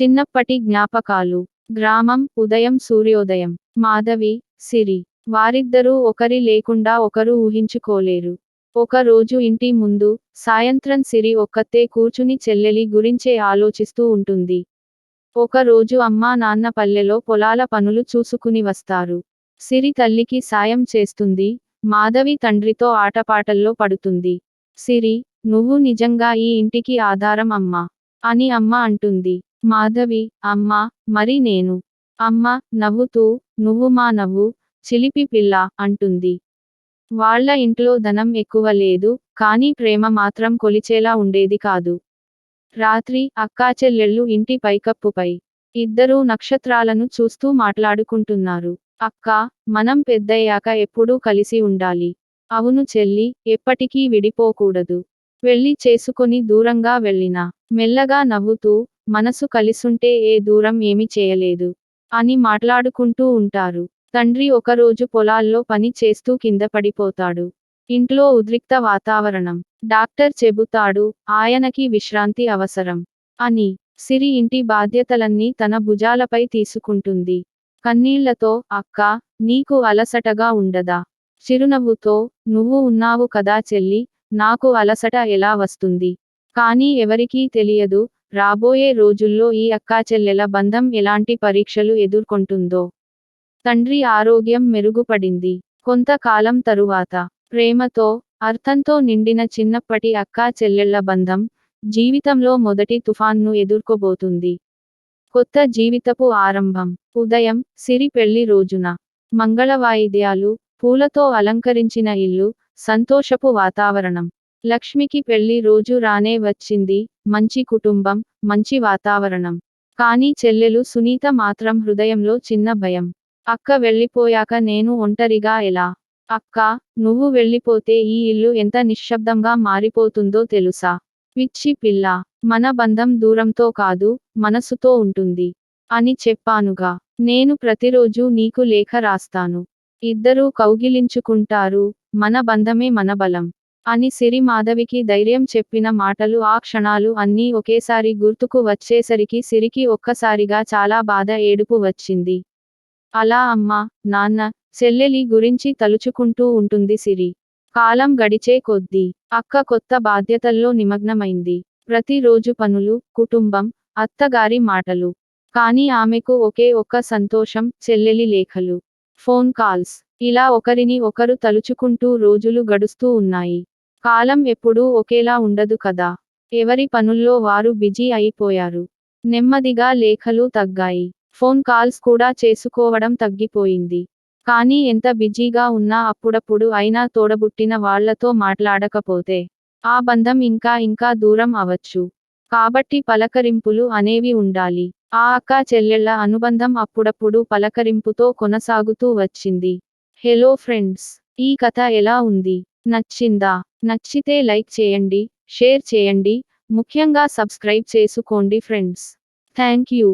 చిన్నప్పటి జ్ఞాపకాలు. గ్రామం ఉదయం సూర్యోదయం. మాధవి సిరి. వారిద్దరూ ఒకరి లేకుండా ఒకరు ఊహించుకోలేరు. ఒక రోజు ఇంటి ముందు సాయంత్రం సిరి ఒక్కతే కూర్చుని చెల్లెలి గురించే ఆలోచిస్తూ ఉంటుంది. ఒక రోజు అమ్మా నాన్న పల్లెలో పొలాల పనులు చూసుకుని వస్తారు. సిరి తల్లికి సాయం చేస్తుంది. మాధవి తండ్రితో ఆటపాటల్లో పడుతుంది. సిరి నువ్వు నిజంగా ఈ ఇంటికి ఆధారం అమ్మా అని అమ్మ అంటుంది. మాధవి అమ్మా మరి నేను. అమ్మ నవ్వుతూ నువ్వు మా నవ్వు చిలిపి పిల్ల అంటుంది. వాళ్ళ ఇంట్లో ధనం ఎక్కువ లేదు కానీ ప్రేమ మాత్రం కొలిచేలా ఉండేది కాదు. రాత్రి అక్కా చెల్లెళ్ళు ఇంటి పైకప్పుపై ఇద్దరూ నక్షత్రాలను చూస్తూ మాట్లాడుకుంటున్నారు. అక్క మనం పెద్దయ్యాక ఎప్పుడూ కలిసి ఉండాలి. అవును చెల్లి ఎప్పటికీ విడిపోకూడదు. వెళ్ళి చేసుకొని దూరంగా వెళ్ళినా. మెల్లగా నవ్వుతూ మనసు కలిసుంటే ఏ దూరం ఏమి చేయలేదు. అని మాట్లాడుకుంటూ ఉంటారు. తండ్రి ఒకరోజు పొలాల్లో పని చేస్తూ కింద పడిపోతాడు. ఇంట్లో ఉద్రిక్త వాతావరణం. డాక్టర్ చెబుతాడు ఆయనకి విశ్రాంతి అవసరం అని. సిరి ఇంటి బాధ్యతలన్నీ తన భుజాలపై తీసుకుంటుంది. కన్నీళ్ళతో అక్క నీకు అలసటగా ఉండదా? చిరునవ్వుతో నువ్వు ఉన్నావు కదా చెల్లి నాకు అలసట ఎలా వస్తుంది? కానీ ఎవరికీ తెలియదు రాబోయే రోజుల్లో ఈ అక్కాచెల్లెల బంధం ఎలాంటి పరీక్షలు ఎదుర్కొంటుందో. తండ్రి ఆరోగ్యం మెరుగుపడింది. కొంతకాలం తరువాత ప్రేమతో అర్థంతో నిండిన చిన్నప్పటి అక్కా చెల్లెళ్ళ బంధం జీవితంలో మొదటి తుఫాన్ను ఎదుర్కోబోతుంది. కొత్త జీవితపు ఆరంభం ఉదయం సిరి పెళ్ళి రోజున మంగళ వాయిద్యాలు పూలతో అలంకరించిన ఇల్లు సంతోషపు వాతావరణం. లక్ష్మికి పెళ్ళి రోజు రానే వచ్చింది. మంచి కుటుంబం మంచి వాతావరణం. కానీ చెల్లెలు సునీత మాత్రం హృదయంలో చిన్న భయం. అక్క వెళ్ళిపోయాక నేను ఒంటరిగా ఎలా? అక్క నువ్వు వెళ్ళిపోతే ఈ ఇల్లు ఎంత నిశ్శబ్దంగా మారిపోతుందో తెలుసా? పిచ్చి పిల్ల. మన బంధం దూరంతో కాదు మనసుతో ఉంటుంది. అని చెప్పానుగా. నేను ప్రతిరోజు నీకు లేఖ రాస్తాను. ఇద్దరూ కౌగిలించుకుంటారు. మన బంధమే మన బలం. అని సిరి మాధవికి ధైర్యం చెప్పిన మాటలు ఆ క్షణాలు అన్నీ ఒకేసారి గుర్తుకు వచ్చేసరికి సిరికి ఒక్కసారిగా చాలా బాధ ఏడుపు వచ్చింది. అలా అమ్మ నాన్న చెల్లెలి గురించి తలుచుకుంటూ ఉంటుంది సిరి. కాలం గడిచే కొద్దీ అక్క కొత్త బాధ్యతల్లో నిమగ్నమైంది. ప్రతిరోజు పనులు కుటుంబం అత్తగారి మాటలు. కానీ ఆమెకు ఒకే ఒక్క సంతోషం చెల్లెలి లేఖలు. Phone calls. ఇలా ఒకరిని ఒకరు తలుచుకుంటూ రోజులు గడుస్తూ ఉన్నాయి. కాలం ఎప్పుడూ ఒకేలా ఉండదు కదా. ఎవరి పనుల్లో వారు బిజీ అయిపోయారు. నెమ్మదిగా లేఖలు తగ్గాయి. ఫోన్ కాల్స్ కూడా చేసుకోవడం తగ్గిపోయింది. కానీ ఎంత బిజీగా ఉన్నా అప్పుడప్పుడు అయినా తోడబుట్టిన వాళ్ళతో మాట్లాడకపోతే ఆ బంధం ఇంకా ఇంకా దూరం అవచ్చు కాబట్టి పలకరింపులు అనేవి ఉండాలి. ఆ అక్క చెల్లెళ్ళ అనుబంధం అప్పుడప్పుడు పలకరింపుతో కొనసాగుతూ వచ్చింది. హలో ఫ్రెండ్స్ ఈ కథ ఎలా ఉంది? నచ్చిందా? నచ్చితే లైక్ చేయండి షేర్ చేయండి ముఖ్యంగా సబ్స్క్రైబ్ చేసుకోండి ఫ్రెండ్స్. Thank you.